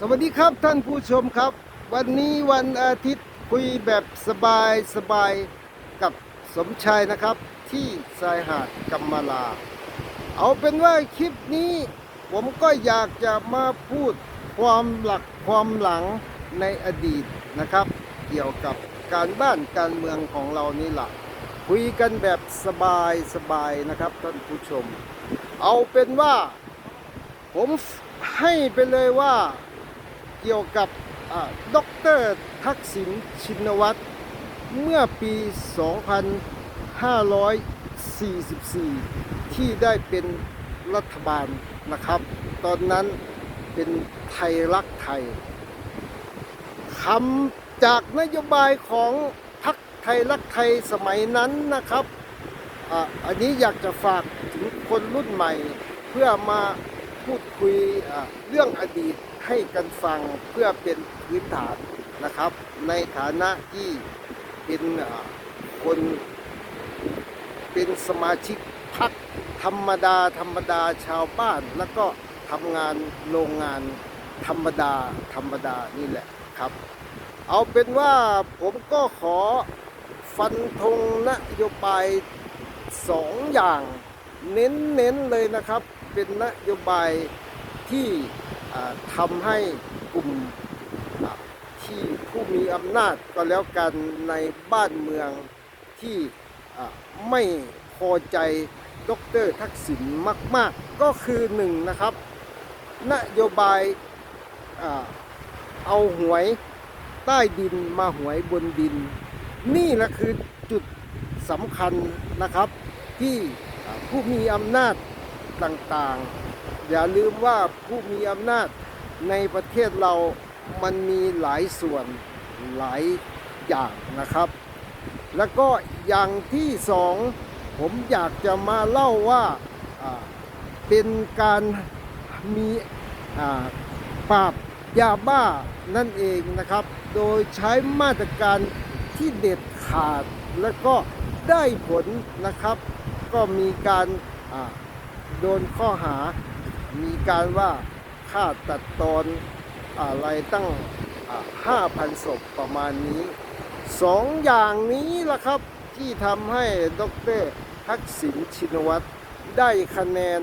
สวัสดีครับท่านผู้ชมครับ วันนี้วันอาทิตย์คุยแบบสบายสบายกับสมชายนะครับ ที่ชายหาดกัมมาลา เอาเป็นว่าคลิปนี้ ผมก็อยากจะมาพูดความหลักความหลังในอดีตนะครับ เกี่ยวกับการบ้านการเมืองของเรานี่แหละคุยกันแบบสบายสบายนะครับท่านผู้ชม เอาเป็นว่า ผมให้ไปเลยว่า เกี่ยวกับด็อกเตอร์ทักษิณชินวัตร เมื่อปี 2544 ที่ได้เป็นรัฐบาลนะครับ ตอนนั้นเป็นไทยรักไทยคำจากนโยบายของพรรคไทยรักไทยสมัยนั้นนะครับออันนี้อยากจะฝากถึงคนรุ่นใหม่ เพื่อมาพูดคุยเรื่องอดีต ให้กันฟังเพื่อเป็นพื้นฐานนะครับ ในฐานะที่เป็นคนเป็นสมาชิกพรรคธรรมดา ธรรมดาชาวบ้าน แล้วก็ทำงานโรงงานธรรมดา ธรรมดานี่แหละครับ เอาเป็นว่าผมก็ขอฟันธงนโยบายสองอย่าง เน้นๆเลยนะครับ เป็นนโยบายที่ ทำให้กลุ่มที่ผู้มีอำนาจก็แล้วกันในบ้านเมืองที่ไม่พอใจดรทักษิณมาก ๆ ก็คือหนึ่งนะครับ นโยบายอเอาหวยใต้ดินมาหวยบนดิน นี่แหละคือจุดสำคัญนะครับที่ผู้มีอำนาจต่าง ๆ อย่าลืมว่าผู้มีอำนาจในประเทศเรามันมีหลายส่วนหลายอย่างนะครับ แล้วก็อย่างที่สองผมอยากจะมาเล่าว่าเป็นการมีอ่าปราบยาบ้านั่นเองนะครับ โดยใช้มาตรการที่เด็ดขาดและก็ได้ผลนะครับ ก็มีการโดนข้อหา มีการว่าฆ่าตัดตอนอะไรตั้งห้าพันศพประมาณนี้สองอย่างนี้ล่ะครับที่ทำให้ดรทักษิณชินวัตรได้คะแนน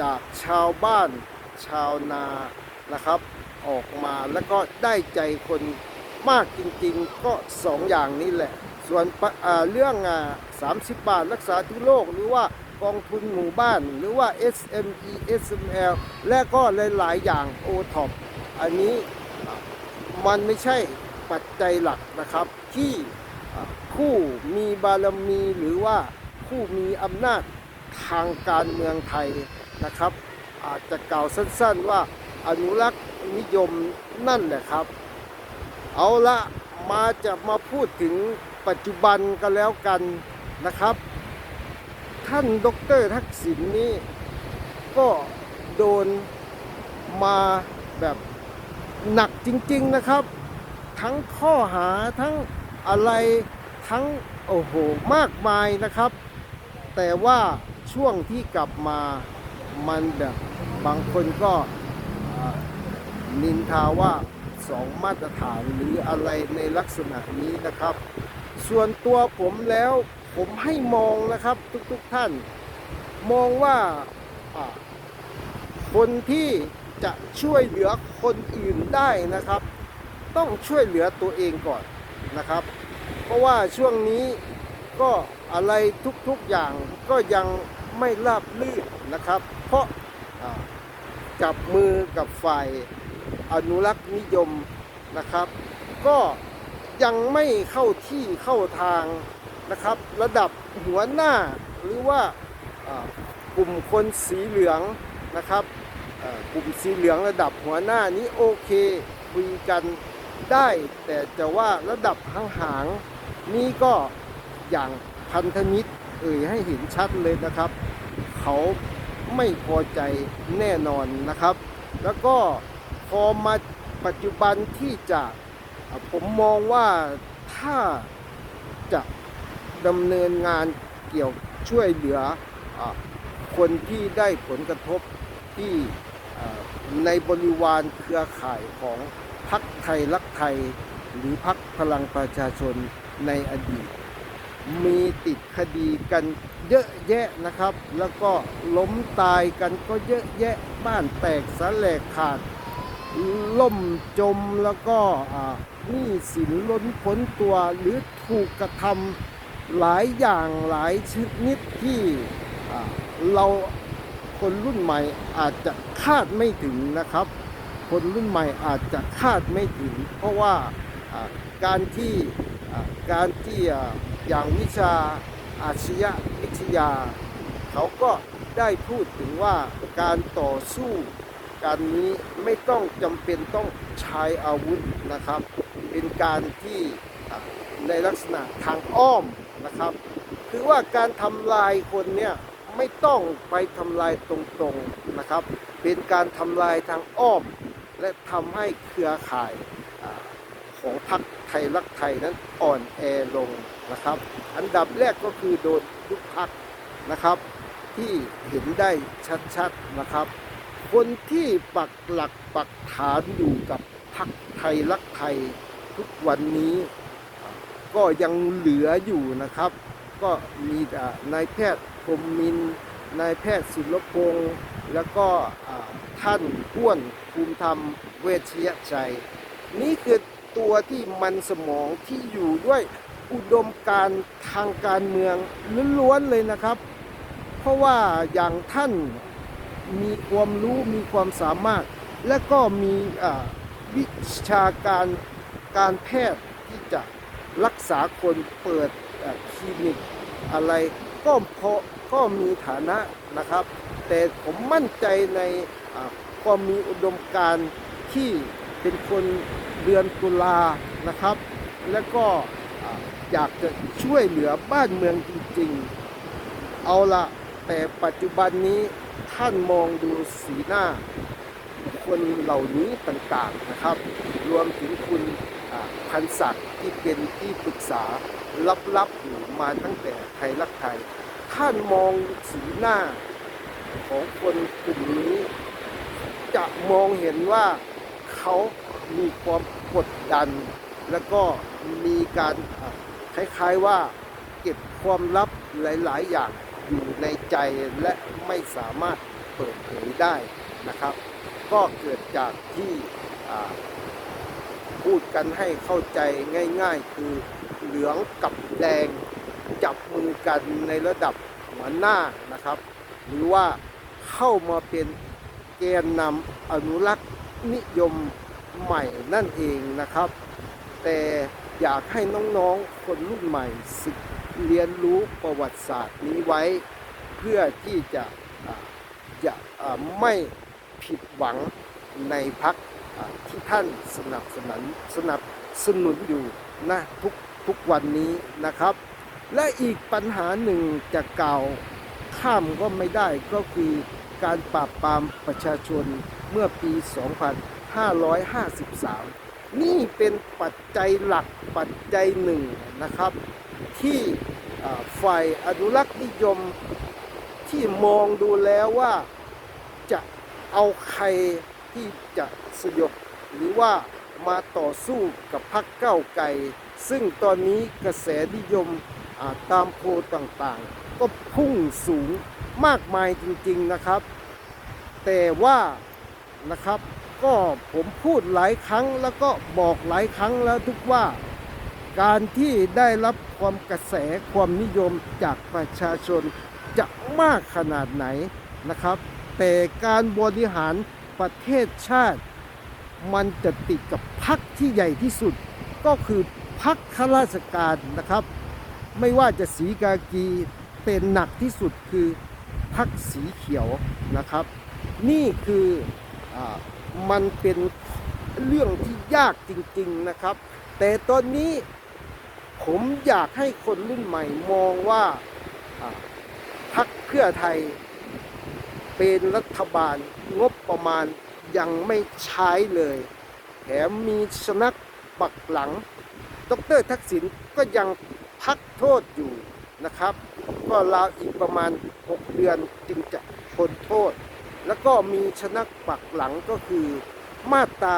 จากชาวบ้านชาวนานะครับ ออกมาแล้วก็ได้ใจคนมากจริงๆ ก็สองอย่างนี้แหละ ส่วนเรื่องอ30 บาทรักษาทุกโรคหรือว่า กองทุนหมู่บ้าน หรือว่า SME SML และก็หลาย ๆ อย่าง o t o p อันนี้มันไม่ใช่ปัจจัยหลักนะครับ ที่อะผู้มีบารมีหรือว่าผู้มีอำนาจทางการเมืองไทยนะครับ อาจจะกล่าวสั้น ๆ ว่าอนุรักษ์นิยมนั่นแหละครับ เอาละมาจะมาพูดถึงปัจจุบันกันแล้วกันนะครับ ท่านดรทักษิณนี่ก็โดนมาแบบหนักจริง ๆนะครับ ทั้งข้อหาทั้งอะไรทั้งโอ้โหมากมายนะครับ แต่ว่าช่วงที่กลับมามันแบบบางคนก็นินทาว่าสองมาตรฐานหรืออะไรในลักษณะนี้นะครับ ส่วนตัวผมแล้ว ผมให้มองนะครับทุกๆท่าน มองว่าคนที่จะช่วยเหลือคนอื่นได้นะครับ ต้องช่วยเหลือตัวเองก่อนนะครับ เพราะว่าช่วงนี้ก็อะไรทุกๆอย่างก็ยังไม่ราบลื่นนะครับ เพราะอ่าจับมือกับฝ่ายอนุรักษ์นิยมนะครับ ก็ยังไม่เข้าที่เข้าทาง นะครับ ระดับหัวหน้าหรือว่ากลุ่มคนสีเหลืองนะครับกลุ่มสีเหลืองระดับหัวหน้านี้โอเคคุยกันได้ แต่จะว่าระดับห่างๆนี่ก็อย่างพันธมิตรเอ่ยให้เห็นชัดเลยนะครับ เขาไม่พอใจแน่นอนนะครับ แล้วก็พอมาปัจจุบันที่จะผมมองว่าถ้าจะ ดำเนินงานเกี่ยวช่วยเหลืออคนที่ได้ผลกระทบที่ในบริวารเครือข่ายของพรรคไทยรักไทย หรือพรรคพลังประชาชนในอดีต มีติดคดีกันเยอะแยะนะครับ แล้วก็ล้มตายกันก็เยอะแยะบ้านแตกสาแหลกขาดล่มจมแล้วก็หนี้สินล้นพ้นตัวหรือถูกกระทำ หลายอย่างหลายชนิดที่เราคนรุ่นใหม่อาจจะคาดไม่ถึงนะครับ คนรุ่นใหม่อาจจะคาดไม่ถึง เพราะว่าการที่การที่อย่างวิชาอาชญาวิทยา เขาก็ได้พูดถึงว่าการต่อสู้การนี้ไม่ต้องจำเป็นต้องใช้อาวุธนะครับ เป็นการที่ในลักษณะทางอ้อม นะครับ คือว่าการทำลายคนเนี่ยไม่ต้องไปทำลายตรงๆนะครับ เป็นการทำลายทางอ้อม และทำให้เครือข่ายอของพรรคไทยรักไทยนั้นอ่อนแอลงนะครับ อันดับแรกก็คือโดนยุบพักนะครับ ที่เห็นได้ชัดๆนะครับ คนที่ปักหลักปักฐานอยู่กับพรรคไทยรักไทยทุกวันนี้ ก็ยังเหลืออยู่นะครับ ก็มีนายแพทย์พรมมินนายแพทย์ศิลปงศ์แล้วก็ท่านอ้วนภูมิธรรมเวชยชัย นี่คือตัวที่มันสมองที่อยู่ด้วยอุดมการทางการเมืองล้วนๆเลยนะครับ เพราะว่าอย่างท่านมีความรู้มีความสามารถ และก็มีวิชาการการแพทย์ที่จะ รักษาคนเปิดคลินิกอะไรก็พอก็มีฐานะนะครับ แต่ผมมั่นใจในความมีอุดมการที่เป็นคนเดือนตุลานะครับ และก็อ่าอยากจะช่วยเหลือบ้านเมืองจริงๆ เอาละแต่ปัจจุบันนี้ท่านมองดูสีหน้า คนเหล่านี้ต่างๆนะครับ รวมถึงคุณ พันศักดิ์ที่เป็นที่ปรึกษาลับๆอยู่มาตั้งแต่ไทยรักไทย ท่านมองสีหน้าของคนกลุ่มนี้ จะมองเห็นว่าเขามีความกดดัน แล้วก็มีการคล้ายๆว่าเก็บความลับหลาย ๆ อย่างอยู่ในใจและไม่สามารถเปิดเผยได้นะครับ ก็เกิดจากที่ พูดกันให้เข้าใจง่าย ๆ คือเหลืองกับแดงจับมือกันในระดับหัวหน้านะครับ หรือว่าเข้ามาเป็นแกนนำอนุรักษ์นิยมใหม่นั่นเองนะครับ แต่อยากให้น้องๆคนรุ่นใหม่ศึกเรียนรู้ประวัติศาสตร์นี้ไว้ เพื่อที่จะจะไม่ผิดหวังในพัก ที่ท่านสนับสนุนสนับสนุนอยู่นะทุกทุกวันนี้นะครับ และอีกปัญหาหนึ่งจะกล่าวข้ามก็ไม่ได้ก็คือการปราบปรามประชาชนเมื่อปี 2553 นี่เป็นปัจจัยหลักปัจจัยหนึ่งนะครับ ที่ฝ่ายอนุรักษ์นิยมที่มองดูแล้วว่าจะเอาใคร ที่จะสยบหรือว่ามาต่อสู้กับพรรคเก้าไกลซึ่งตอนนี้กระแสนิยมาตามโพลต่างๆ ก็พุ่งสูงมากมายจริงๆนะครับ แต่ว่านะครับก็ผมพูดหลายครั้งแล้วก็บอกหลายครั้งแล้วทุกว่าการที่ได้รับความกระแสความนิยมจากประชาชนจะมากขนาดไหนนะครับ แต่การบริหาร ประเทศชาติ มันจะติดกับพักที่ใหญ่ที่สุด ก็คือพักข้าราชการนะครับ ไม่ว่าจะสีกากีเป็นหนักที่สุดคือพักสีเขียวนะครับ นี่คืออมันเป็นเรื่องที่ยากจริงๆนะครับ แต่ตอนนี้ผมอยากให้คนรุ่นใหม่มองว่าอ่าพักเพื่อไทยเป็นรัฐบาล งบประมาณยังไม่ใช้เลย แถมมีชนักปักหลัง ดรทักษิณก็ยังพักโทษอยู่นะครับ ก็ราวอีกประมาณ 6 เดือนจึงจะพ้นโทษ แล้วก็มีชนักปักหลังก็คือมาตรา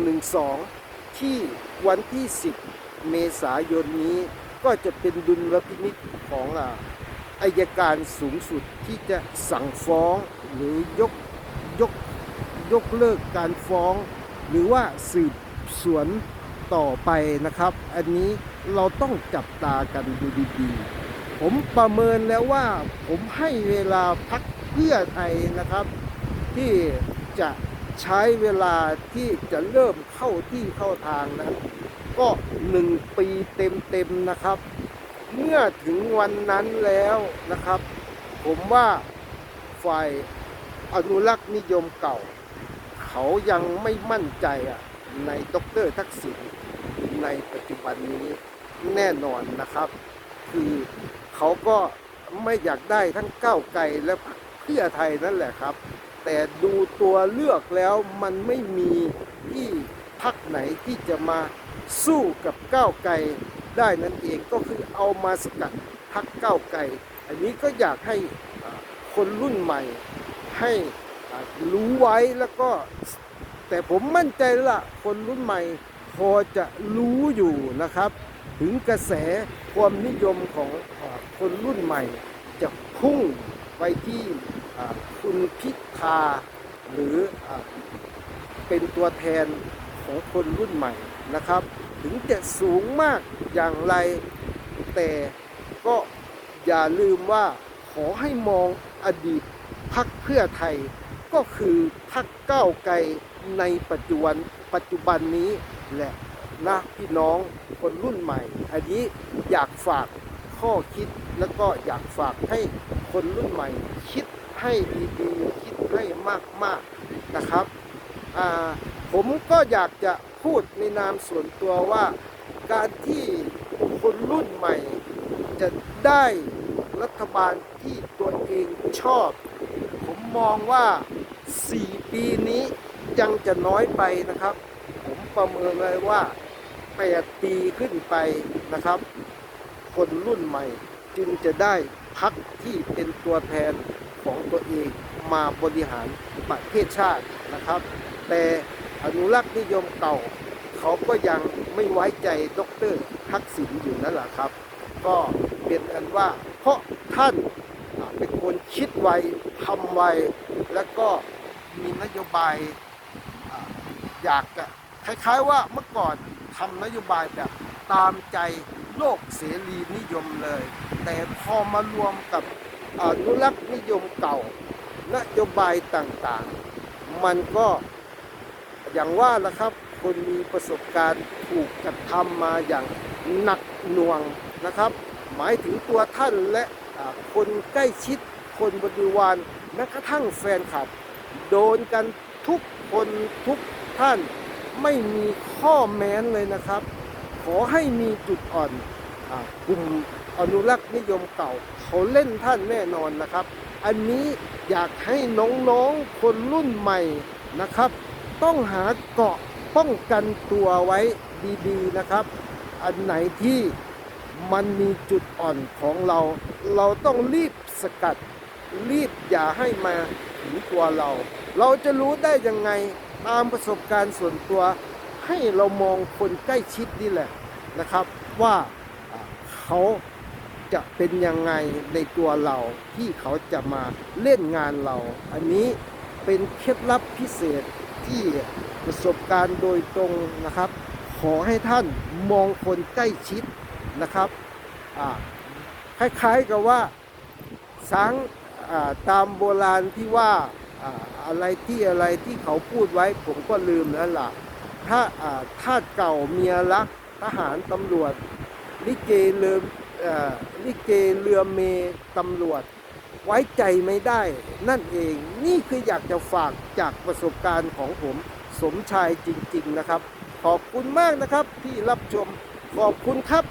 112 ที่วันที่ 10 เมษายนนี้ก็จะเป็นดุลพินิจของอายการสูงสุดที่จะสั่งฟ้องหรือยก ยกเลิกการฟ้อง หรือว่าสืบสวนต่อไปนะครับ อันนี้เราต้องจับตากันดูดีๆ ผมประเมินแล้วว่าผมให้เวลาพักเพื่อไทยนะครับ ที่จะใช้เวลาที่จะเริ่มเข้าที่เข้าทางนั้นก็หนึ่งปีเต็มๆนะครับ เมื่อถึงวันนั้นแล้วนะครับ ผมว่าฝ่ายอนุรักษ์นิยมเก่า เขายังไม่มั่นใจอะในดรทักษิณในปัจจุบันนี้แน่นอนนะครับ คือเขาก็ไม่อยากได้ทั้งก้าวไกลและพรรคเพื่อไทยนั่นแหละครับ แต่ดูตัวเลือกแล้วมันไม่มีที่พักไหนที่จะมาสู้กับก้าวไกลได้นั่นเองก็คือเอามาสกัดพักก้าวไกล อันนี้ก็อยากให้คนรุ่นใหม่ให้ รู้ไว้แล้วก็ แต่ผมมั่นใจแล้วละคนรุ่นใหม่พอจะรู้อยู่นะครับ ถึงกระแสความนิยมของคนรุ่นใหม่ จะพุ่งไปที่คุณพิธาหรืออเป็นตัวแทนของคนรุ่นใหม่นะครับ ถึงจะสูงมากอย่างไร แต่ก็อย่าลืมว่าขอให้มองอดีตพักเพื่อไทย ก็คือพักก้าไกลในปัจจุบันปัจจุบันนี้แหละนะพี่น้องคนรุ่นใหม่ อันนี้อยากฝากข้อคิดแล้วก็อยากฝากให้คนรุ่นใหม่ คิดให้ดีๆคิดให้มากๆนะครับผมก็อยากจะพูดในนามส่วนตัวว่า การที่คนรุ่นใหม่ จะได้รัฐบาลที่ตัวเองชอบ ผมมองว่า 4 ปีนี้ยังจะน้อยไปนะครับ ผมประเมินเลยว่า 8 ปีขึ้นไปนะครับ คนรุ่นใหม่จึงจะได้พักที่เป็นตัวแทนของตัวเองมาบริหารประเทศชาตินะครับ แต่อนุรักษ์นิยมเก่า เขาก็ยังไม่ไว้ใจดรทักษิณอยู่นั่นแหละครับ ก็เป็นอันว่า เพราะท่านเป็นคนคิดไวทำไวแล้วก็ มีนโยบายออยากจะคล้ายๆว่าเมื่อก่อนทำนโยบายแบบตามใจโลกเสรีนิยมเลย แต่พอมารวมกับอนุรักษ์นิยมเก่านโยบายต่างๆ มันก็อย่างว่าละครับคนมีประสบการณ์ถูกกระทำมาอย่างหนักหน่วงนะครับ หมายถึงตัวท่านและคนใกล้ชิดคนบริวารแม้กระทั่งแฟนคลับ โดนกันทุกคนทุกท่านไม่มีข้อแม้นเลยนะครับ ขอให้มีจุดอ่อนอกลุ่มอนุรักษ์นิยมเก่า เขาเล่นท่านแน่นอนนะครับ อันนี้อยากให้น้องๆคนรุ่นใหม่นะครับ ต้องหาเกาะป้องกันตัวไว้ดีๆนะครับ อันไหนที่มันมีจุดอ่อนของเรา เราต้องรีบสกัด รีบอย่าให้มา ถึงตัวเรา เราจะรู้ได้ยังไงตามประสบการณ์ส่วนตัว ให้เรามองคนใกล้ชิดนี่แหละนะครับ ว่าเขาจะเป็นยังไงในตัวเราที่เขาจะมาเล่นงานเรา อันนี้เป็นเคล็ดลับพิเศษที่ประสบการณ์โดยตรงนะครับ ขอให้ท่านมองคนใกล้ชิดนะครับคล้ายๆกับว่าสัง ตามโบราณที่ว่าอะไรที่อะไรที่เขาพูดไว้ผมก็ลืมแล้วล่ะถ้าอ่าทาสเก่าเมียรักทหารตำรวจ ลิเกเรือเอ่อลิเกเรือเมตำรวจ ไว้ใจไม่ได้ นั่นเองนี่คืออยากจะฝากจากประสบการณ์ของผมสมชายจริง ๆนะครับ ขอบคุณมากนะครับที่รับชมขอบคุณครับ